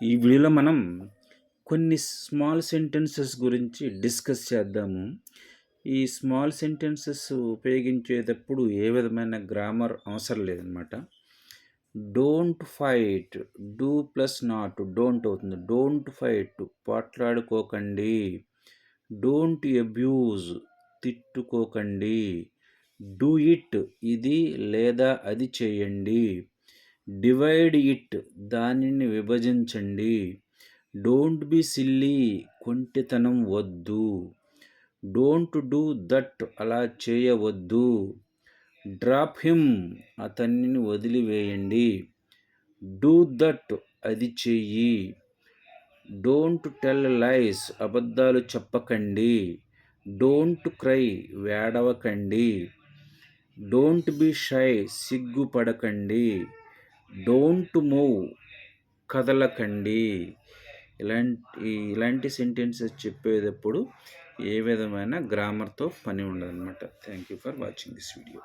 ఈ వీడియోలో మనం కొన్ని స్మాల్ సెంటెన్సెస్ గురించి డిస్కస్ చేద్దాము. ఈ స్మాల్ సెంటెన్సెస్ ఉపయోగించేటప్పుడు ఏ విధమైన గ్రామర్ అవసరం లేదనమాట don't fight do plus not don't అవుతుంది. డోంట్ ఫైట్ పోట్లాడుకోకండి. డోంట్ అబ్యూజ్ తిట్టుకోకండి. డూ ఇట్ ఇది లేదా అది చేయండి. డివైడ్ ఇట్ దానిని విభజించండి. డోంట్ బి సిల్లీ కొంటితనం వద్దు. డోంట్ డూ దట్ అలా చేయవద్దు. డ్రాప్ హిమ్ అతన్ని వదిలివేయండి. డూ దట్ అది చెయ్యి. డోంట్ టెల్ లైస్ అబద్ధాలు చెప్పకండి. డోంట్ క్రై వేడవకండి. డోంట్ బి షై సిగ్గుపడకండి. డోంట్ మూవ్ కదలకండి. ఇలాంటి ఇలాంటి సెంటెన్సెస్ చెప్పేటప్పుడు ఏ విధమైన గ్రామర్తో పని ఉండదన్నమాట. Thank you for watching this video